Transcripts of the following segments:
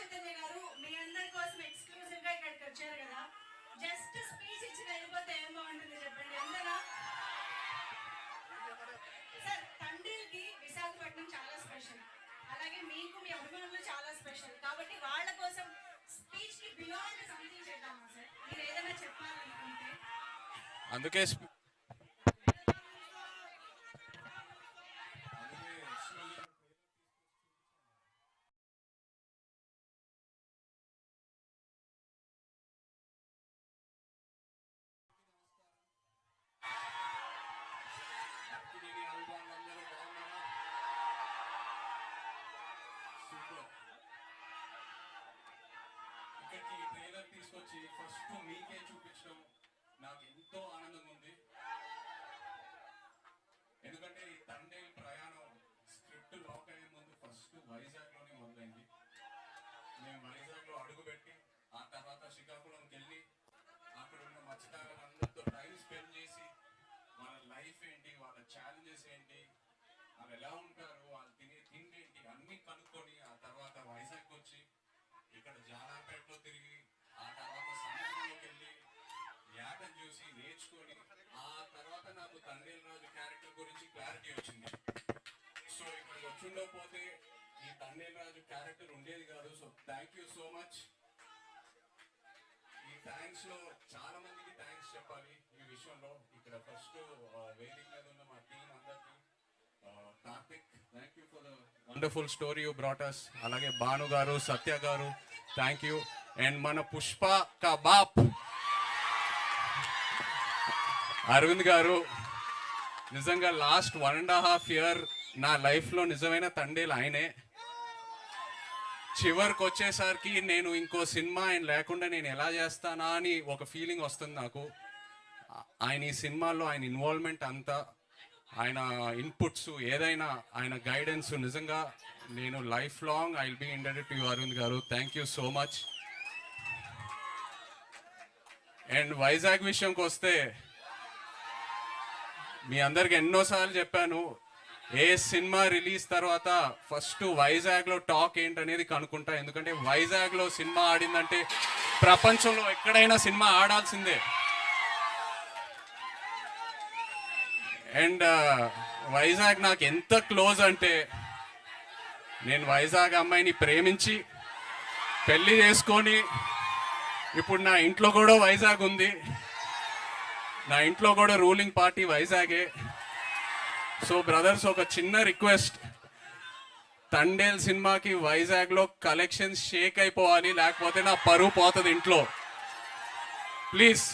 చైతన్య గారు మీ అందరి కోసం ఎక్స్క్లూజివ్గా ఇక్కడికి వచ్చారు కదా. జస్ట్ స్పీచ్ ఇచ్చి వెళ్ళిపోతే ఏం బాగుంటుంది చెప్పండి అందరా? సార్ తండ్రికి విశాఖపట్నం చాలా స్పెషల్ అలాగే మీకు మీ అభిమానులు చాలా స్పెషల్ కాబట్టి వాళ్ళ కోసం స్పీచ్కి బియాండ్ సంథింగ్ చేద్దామా సార్ మీరు ఏదైనా చెప్పాలనుకుంటే. అందుకే తీసుకొచ్చి ఫస్ట్ మీకే చూపించడం నాకు ఎంతో ఆనందంగా ఉంది. ఎందుకంటే ఈ తండేల్ ప్రయాణం స్క్రిప్ట్ లాక్ అయ్యే ముందు ఫస్ట్ వైజాగ్లోనే మొదలైంది. మేము వైజాగ్లో అడుగుపెట్టి ఆ తర్వాత శ్రీకాకుళంకి వెళ్ళి అక్కడ ఉన్న మత్స్యకారులందరితో టైం స్పెండ్ చేసి వాళ్ళ లైఫ్ ఏంటి వాళ్ళ ఛాలెంజెస్ ఏంటి వాళ్ళు ఎలా ఉంటారు వాళ్ళు తినే తిండి ఏంటి అన్ని కనుక్కొని ఆ తర్వాత వైజాగ్ వచ్చి ఇక్కడ జానాపేటలో తిరిగి ఆ తర్వాత సముద్రంలోకి వెళ్ళి యాటను చూసి నేర్చుకొని ఆ తర్వాత నాకు తండ్రిల్ రాజు క్యారెక్టర్ గురించి క్లారిటీ వచ్చింది సో ఇక్కడికి వచ్చిండకపోతే ఈ తన్నేల్ రాజు క్యారెక్టర్ ఉండేది కాదు. So thank you so much ఈ థ్యాంక్స్లో చాలా మందికి థ్యాంక్స్ చెప్పాలి ఈ విషయంలో. ఇక్కడ ఫస్ట్ వేదిక మీద ఉన్న మా టీం అందరికి Karthik thank you for the wonderful story you brought us అలాగే భాను గారు సత్య గారు థ్యాంక్ యూ అండ్ మన పుష్ప కా బాప్. అరవింద్ గారు నిజంగా last one and half year నా లైఫ్లో నిజమైన తండేలు ఆయనే. చివరికి వచ్చేసరికి నేను ఇంకో సినిమా ఆయన లేకుండా నేను ఎలా చేస్తానా అని ఒక ఫీలింగ్ వస్తుంది నాకు. ఆయన ఈ సినిమాలో ఆయన ఇన్వాల్వ్మెంట్ అంతా ఆయన ఇన్పుట్స్ ఏదైనా ఆయన గైడెన్స్ నిజంగా నేను life long I be indebted to Aravind garu. Thank you so much and Vizag విషయంకి వస్తే మీ అందరికి ఎన్నోసార్లు చెప్పాను ఏ సినిమా రిలీజ్ తర్వాత ఫస్ట్ వైజాగ్లో టాక్ ఏంటనేది కనుక్కుంటా. ఎందుకంటే వైజాగ్లో సినిమా ఆడిందంటే ప్రపంచంలో ఎక్కడైనా సినిమా ఆడాల్సిందే. అండ్ వైజాగ్ నాకు ఎంత క్లోజ్ అంటే నేను వైజాగ్ అమ్మాయిని ప్రేమించి పెళ్ళి చేసుకొని ఇప్పుడు నా ఇంట్లో కూడా వైజాగ్ ఉంది. నా ఇంట్లో కూడా రూలింగ్ పార్టీ వైజాగే. సో బ్రదర్స్ ఒక చిన్న రిక్వెస్ట్ తండేల్ సినిమాకి వైజాగ్లో కలెక్షన్స్ షేక్ అయిపోవాలి లేకపోతే నా పరువు పోతుంది ఇంట్లో. ప్లీజ్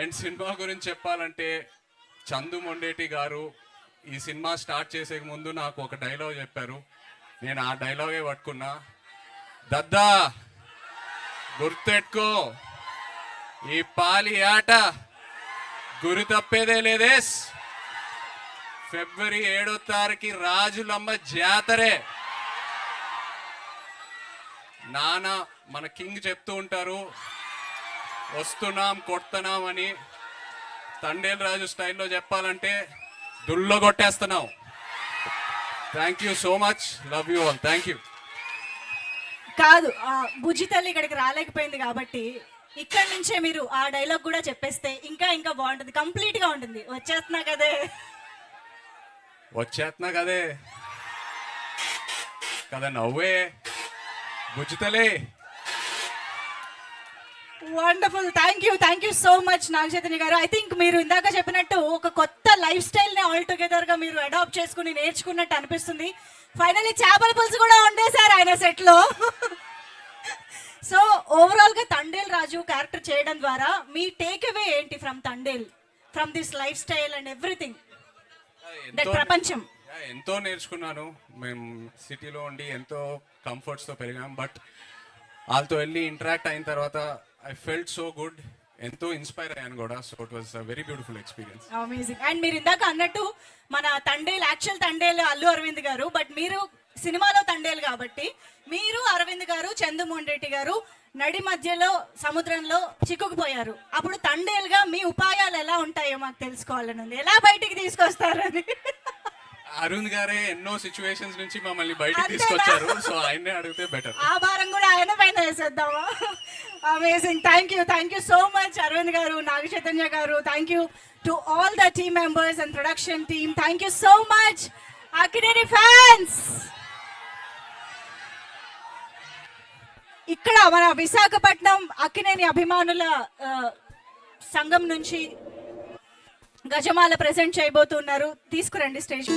అండ్ సినిమా గురించి చెప్పాలంటే చందు మొండేటి గారు ఈ సినిమా స్టార్ట్ చేసే ముందు నాకు ఒక డైలాగ్ చెప్పారు. నేను ఆ డైలాగే పట్టుకున్నా. దద్దా గుర్తెట్టుకో ఈ పాలి ఆట గురి తప్పేదే లేదేస్ ఫిబ్రవరి ఏడో తారీఖు రాజులమ్మ జాతరే. నాన్న మన కింగ్ చెప్తూ ఉంటారు వస్తున్నాం కొడుతున్నాం అని. తండేలు రాజు స్టైల్లో చెప్పాలంటే దుల్లో కొట్టేస్తున్నాం thank you so much love you all thank you కాదు బుజ్జి తల్లి ఇక్కడికి రాలేకపోయింది కాబట్టి ఇక్కడి నుంచే మీరు ఆ డైలాగ్ కూడా చెప్పేస్తే ఇంకా ఇంకా బాగుంటుంది. కంప్లీట్గా ఉంటుంది. వచ్చేస్తున్నా కదే. వచ్చేస్తున్నా కదే. కదా నవ్వే. బుజ్జుతలే. Wonderful thank you thank you so much Naga Chaitanya garu. I think మీరు ఇందాక చెప్పినట్టు ఒక కొత్త లైఫ్ స్టైల్ని ఆల్ టుగెదర్గా మీరు అడాప్ట్ చేసుకుని నేర్చుకున్నట్టు అనిపిస్తుంది. ఫైనల్లీ చేపల పులుసు కూడా వండేశారు ఆయన సెట్లో. సో ఓవరాల్గా తండేల్ రాజు క్యారెక్టర్ చేయడం ద్వారా మీ టేక్ అవే ఏంటి from Thandel from this lifestyle and everything that ప్రపంచం ఎంతో నేర్చుకున్నాను. మేము సిటీలో ఉండి ఎంతో కంఫర్ట్స్తో పెరిగాం. బట్ వాళ్ళతో వెళ్ళి ఇంటరాక్ట్ అయిన తర్వాత ఐ ఫెల్ట్ సో గుడ్ ఎంతో ఇన్స్పైర్ అయ్యాను కూడా. So it was very beautiful experience amazing and మీరు ఇందాక అన్నట్టు మన తండేల్ యాక్చువల్ తండేల్ అల్లు అరవింద్ గారు బట్ మీరు సినిమాలో తండేల్ కాబట్టి మీరు అరవింద్ గారు చందుమోహన్ రెడ్డి గారు నడి మధ్యలో సముద్రంలో చిక్కుకుపోయారు. అప్పుడు తండేల్గా మీ ఉపాయాలు ఎలా ఉంటాయో మాకు తెలుసుకోవాలని ఉంది. ఎలా బయటికి తీసుకొస్తారని? అరుణ్ గారే ఎన్నో సిచ్యువేషన్స్ నుంచి మమ్మల్ని బయటికి? తీసుకొచ్చారు. సో ఆయన్నే అడిగితే బెటర్ ఆ భారం కూడా ఆయన పైన వేసేద్దామా? Amazing thank you thank you so much Aravind garu Naga Chaitanya garu. Thank you to all the team members and production team thank you so much Akkineni fans ఇక్కడ మన విశాఖపట్నం అక్కినేని అభిమానుల ఆ, సంఘం నుంచి గజమాల ప్రజెంట్ చేయబోతున్నారు. తీసుకురండి స్టేజ్